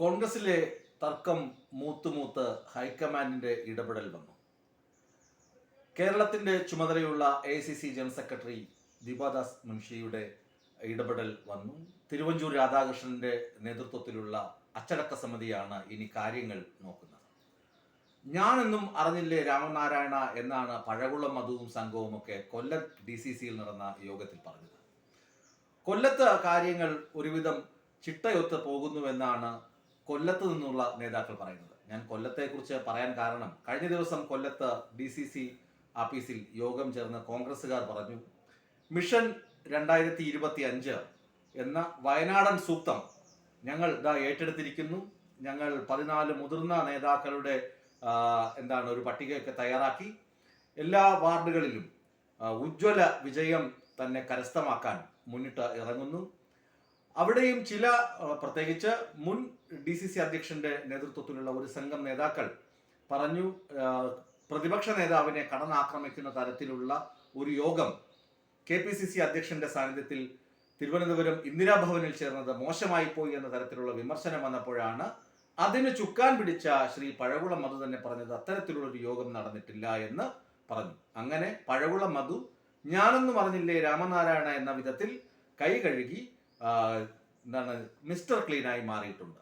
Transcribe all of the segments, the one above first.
കോൺഗ്രസിലെ തർക്കം മൂത്തുമൂത്ത് ഹൈക്കമാൻഡിന്റെ ഇടപെടൽ വന്നു. കേരളത്തിന്റെ ചുമതലയുള്ള A C C general secretary Deepa Das മുൻഷിയുടെ ഇടപെടൽ വന്നു. തിരുവഞ്ചൂർ രാധാകൃഷ്ണന്റെ നേതൃത്വത്തിലുള്ള അച്ചടക്ക സമിതിയാണ് ഇനി കാര്യങ്ങൾ നോക്കുന്നത്. ഞാനെന്നും അറിഞ്ഞില്ലേ രാമനാരായണ എന്നാണ് പഴകുളം മധുവും സംഘവും ഒക്കെ കൊല്ലം ഡി സി സിയിൽ നടന്ന യോഗത്തിൽ പറഞ്ഞത്. കൊല്ലത്ത് കാര്യങ്ങൾ ഒരുവിധം ചിട്ടയൊത്ത് പോകുന്നുവെന്നാണ് കൊല്ലത്ത് നിന്നുള്ള നേതാക്കൾ പറയുന്നത്. ഞാൻ കൊല്ലത്തെക്കുറിച്ച് പറയാൻ കാരണം കഴിഞ്ഞ ദിവസം കൊല്ലത്ത് ഡി സി സി ആഫീസിൽ യോഗം ചേർന്ന് കോൺഗ്രസ്സുകാർ പറഞ്ഞു മിഷൻ രണ്ടായിരത്തി ഇരുപത്തി അഞ്ച് എന്ന വയനാടൻ സൂക്തം ഞങ്ങൾ ഇതാ ഏറ്റെടുത്തിരിക്കുന്നു. ഞങ്ങൾ പതിനാല് മുതിർന്ന നേതാക്കളുടെ എന്താണ് ഒരു പട്ടികയൊക്കെ തയ്യാറാക്കി. എല്ലാ വാർഡുകളിലും ഉജ്ജ്വല വിജയം തന്നെ കരസ്ഥമാക്കാൻ മുന്നിട്ട് ഇറങ്ങുന്നു. അവിടെയും ചില പ്രത്യേകിച്ച് മുൻ ഡി സി സി അധ്യക്ഷന്റെ നേതൃത്വത്തിലുള്ള ഒരു സംഘം നേതാക്കൾ പറഞ്ഞു പ്രതിപക്ഷ നേതാവിനെ കടന്നാക്രമിക്കുന്ന തരത്തിലുള്ള ഒരു യോഗം കെ പി സി സി അധ്യക്ഷന്റെ സാന്നിധ്യത്തിൽ തിരുവനന്തപുരം ഇന്ദിരാഭവനിൽ ചേർന്നത് മോശമായി പോയി എന്ന തരത്തിലുള്ള വിമർശനം വന്നപ്പോഴാണ് അതിന് ചുക്കാൻ പിടിച്ച ശ്രീ പഴകുളം മധു തന്നെ പറഞ്ഞത് അത്തരത്തിലുള്ള ഒരു യോഗം നടന്നിട്ടില്ല എന്ന് പറഞ്ഞു. അങ്ങനെ പഴകുളം മധു ഞാനൊന്നും പറഞ്ഞില്ലേ രാമനാരായണ എന്ന വിധത്തിൽ കൈ കഴുകി എന്താണ് മിസ്റ്റർ ക്ലീനായി മാറിയിട്ടുണ്ട്.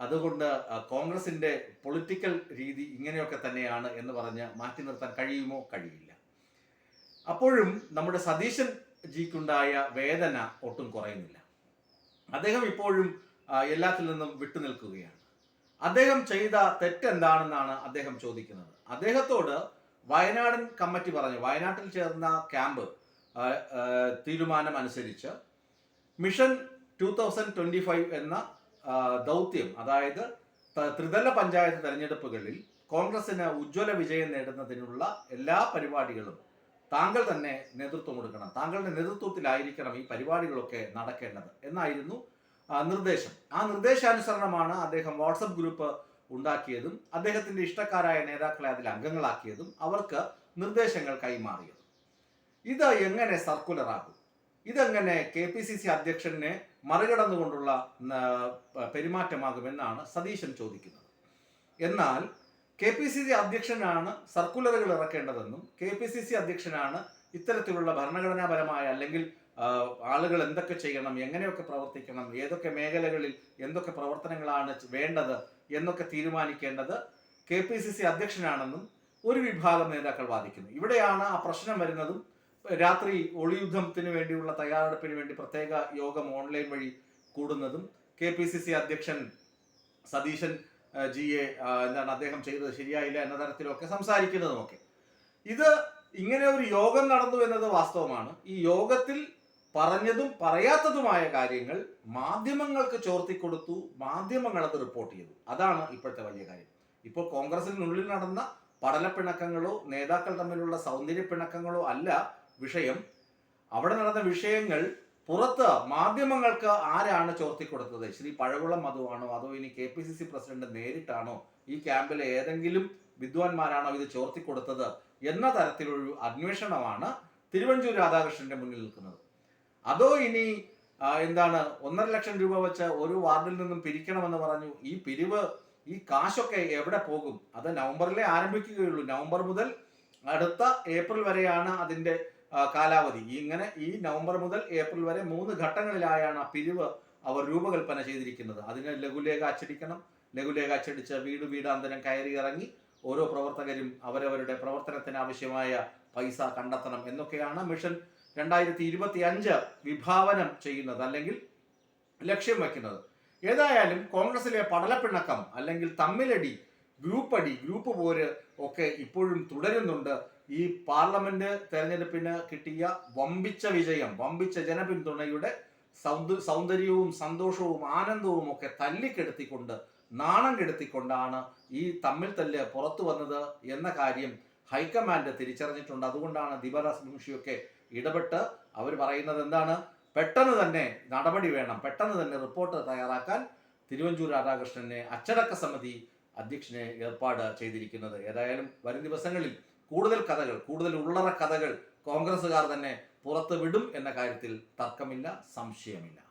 അതുകൊണ്ട് കോൺഗ്രസിന്റെ പൊളിറ്റിക്കൽ രീതി ഇങ്ങനെയൊക്കെ തന്നെയാണ് എന്ന് പറഞ്ഞ് മാറ്റി നിർത്താൻ കഴിയുമോ? കഴിയില്ല. അപ്പോഴും നമ്മുടെ സതീശൻ ജിക്കുണ്ടായ വേദന ഒട്ടും കുറയുന്നില്ല. അദ്ദേഹം ഇപ്പോഴും എല്ലാത്തിൽ നിന്നും വിട്ടുനിൽക്കുകയാണ് അദ്ദേഹം ചെയ്ത തെറ്റെന്താണെന്നാണ് അദ്ദേഹം ചോദിക്കുന്നത്. അദ്ദേഹത്തോട് വയനാടൻ കമ്മിറ്റി പറഞ്ഞു. വയനാട്ടിൽ ചേർന്ന ക്യാമ്പ് തീരുമാനം അനുസരിച്ച് mission two thousand twenty five എന്ന ദൗത്യം അതായത് ത്രിതല പഞ്ചായത്ത് തെരഞ്ഞെടുപ്പുകളിൽ കോൺഗ്രസിന് ഉജ്ജ്വല വിജയം നേടുന്നതിനുള്ള എല്ലാ പരിപാടികളും താങ്കൾ തന്നെ നേതൃത്വം കൊടുക്കണം. താങ്കളുടെ നേതൃത്വത്തിലായിരിക്കണം ഈ പരിപാടികളൊക്കെ നടക്കേണ്ടത് എന്നായിരുന്നു നിർദ്ദേശം. ആ നിർദ്ദേശാനുസരണമാണ് അദ്ദേഹം വാട്സപ്പ് ഗ്രൂപ്പ് ഉണ്ടാക്കിയതും അദ്ദേഹത്തിന്റെ ഇഷ്ടക്കാരായ നേതാക്കളെ അതിൽ അംഗങ്ങളാക്കിയതും അവർക്ക് നിർദ്ദേശങ്ങൾ കൈമാറിയത്. ഇത് എങ്ങനെ സർക്കുലർ ആകും? ഇതെങ്ങനെ കെ പി സി സി അധ്യക്ഷനെ മറികടന്നുകൊണ്ടുള്ള പെരുമാറ്റമാകുമെന്നാണ് സതീശൻ ചോദിക്കുന്നത്. എന്നാൽ കെ പി സി സി അധ്യക്ഷനാണ് സർക്കുലറുകൾ ഇറക്കേണ്ടതെന്നും കെ പി സി സി അധ്യക്ഷനാണ് ഇത്തരത്തിലുള്ള ഭരണഘടനാപരമായ അല്ലെങ്കിൽ ആളുകൾ എന്തൊക്കെ ചെയ്യണം എങ്ങനെയൊക്കെ പ്രവർത്തിക്കണം ഏതൊക്കെ മേഖലകളിൽ എന്തൊക്കെ പ്രവർത്തനങ്ങളാണ് വേണ്ടത് എന്നൊക്കെ തീരുമാനിക്കേണ്ടത് കെ പി സി സി അധ്യക്ഷനാണെന്നും ഒരു വിഭാഗം നേതാക്കൾ വാദിക്കുന്നു. ഇവിടെയാണ് ആ പ്രശ്നം വരുന്നതും രാത്രി ഒളിയുദ്ധത്തിന് വേണ്ടിയുള്ള തയ്യാറെടുപ്പിന് വേണ്ടി പ്രത്യേക യോഗം ഓൺലൈൻ വഴി കൂടുന്നതും കെ പി സി സി അധ്യക്ഷൻ സതീശൻ ജിയെ എന്താണ് അദ്ദേഹം ചെയ്തത് ശരിയായില്ല എന്ന തരത്തിലൊക്കെ സംസാരിക്കുന്നതുമൊക്കെ. ഇത് ഇങ്ങനെ ഒരു യോഗം നടന്നു എന്നത് വാസ്തവമാണ്. ഈ യോഗത്തിൽ പറഞ്ഞതും പറയാത്തതുമായ കാര്യങ്ങൾ മാധ്യമങ്ങൾക്ക് ചോർത്തിക്കൊടുത്തു മാധ്യമങ്ങൾ അത് റിപ്പോർട്ട് ചെയ്തു. അതാണ് ഇപ്പോഴത്തെ വലിയ കാര്യം. ഇപ്പോൾ കോൺഗ്രസിനുള്ളിൽ നടന്ന പടലപ്പിണക്കങ്ങളോ നേതാക്കൾ തമ്മിലുള്ള സൗന്ദര്യ പിണക്കങ്ങളോ അല്ല വിഷയം. അവിടെ നടന്ന വിഷയങ്ങൾ പുറത്ത് മാധ്യമങ്ങൾക്ക് ആരാണ് ചോർത്തി കൊടുത്തത് ശ്രീ പഴകുളം മധുവാണോ? അതോ ഇനി K P C C president നേരിട്ടാണോ? ഈ ക്യാമ്പിലെ ഏതെങ്കിലും വിദ്വാൻമാരാണോ ഇത് ചോർത്തിക്കൊടുത്തത് എന്ന തരത്തിലൊരു അന്വേഷണമാണ് തിരുവഞ്ചൂർ രാധാകൃഷ്ണന്റെ മുന്നിൽ നിൽക്കുന്നത്. അതോ ഇനി എന്താണ് ഒന്നര ലക്ഷം രൂപ വെച്ച് ഒരു വാർഡിൽ നിന്നും പിരിക്കണമെന്ന് പറഞ്ഞു. ഈ പിരിവ് ഈ കാശൊക്കെ എവിടെ പോകും? അത് നവംബറിലെ ആരംഭിക്കുകയുള്ളൂ. നവംബർ മുതൽ അടുത്ത ഏപ്രിൽ വരെയാണ് അതിന്റെ ആ, കാലാവധി. ഇങ്ങനെ ഈ നവംബർ മുതൽ ഏപ്രിൽ വരെ മൂന്ന് ഘട്ടങ്ങളിലായാണ് ആ പിരിവ് അവർ രൂപകൽപ്പന ചെയ്തിരിക്കുന്നത്. അതിന് ലഘുലേഖ അച്ചടിക്കണം. ലഘുലേഖ അച്ചടിച്ച് വീട് വീടാന്തരം കയറി ഇറങ്ങി ഓരോ പ്രവർത്തകരും അവരവരുടെ പ്രവർത്തനത്തിന് ആവശ്യമായ പൈസ കണ്ടെത്തണം എന്നൊക്കെയാണ് മിഷൻ രണ്ടായിരത്തി ഇരുപത്തി അഞ്ച് വിഭാവനം ചെയ്യുന്നത് അല്ലെങ്കിൽ ലക്ഷ്യം വയ്ക്കുന്നത് ഏതായാലും കോൺഗ്രസിലെ പടലപ്പിണക്കം അല്ലെങ്കിൽ തമ്മിലടി ഗ്രൂപ്പടി ഗ്രൂപ്പ് പോര് ഒക്കെ ഇപ്പോഴും തുടരുന്നുണ്ട്. ഈ പാർലമെന്റ് തെരഞ്ഞെടുപ്പിന് കിട്ടിയ വമ്പിച്ച വിജയം വമ്പിച്ച ജനപിന്തുണയുടെ സൗന്ദ- സൗന്ദര്യവും സന്തോഷവും ആനന്ദവും ഒക്കെ തല്ലിക്കെടുത്തിക്കൊണ്ട് നാണം കെടുത്തിക്കൊണ്ടാണ് ഈ തമ്മിൽ തല്ല് പുറത്തു വന്നത് എന്ന കാര്യം ഹൈക്കമാൻഡ് തിരിച്ചറിഞ്ഞിട്ടുണ്ട്. അതുകൊണ്ടാണ് ദീപരാസ് മുൻഷിയൊക്കെ ഇടപെട്ട് അവർ പറയുന്നത് എന്താണ്? പെട്ടെന്ന് തന്നെ നടപടി വേണം. പെട്ടെന്ന് തന്നെ റിപ്പോർട്ട് തയ്യാറാക്കാൻ തിരുവഞ്ചൂർ രാധാകൃഷ്ണനെ അച്ചടക്ക സമിതി അധ്യക്ഷനെ ഏർപ്പാട് ചെയ്തിരിക്കുന്നത്. ഏതായാലും വരും ദിവസങ്ങളിൽ കൂടുതൽ കഥകൾ കൂടുതൽ ഉള്ളറ കഥകൾ കോൺഗ്രസ്സുകാർ തന്നെ പുറത്തു വിടും എന്ന കാര്യത്തിൽ തർക്കമില്ല സംശയമില്ല.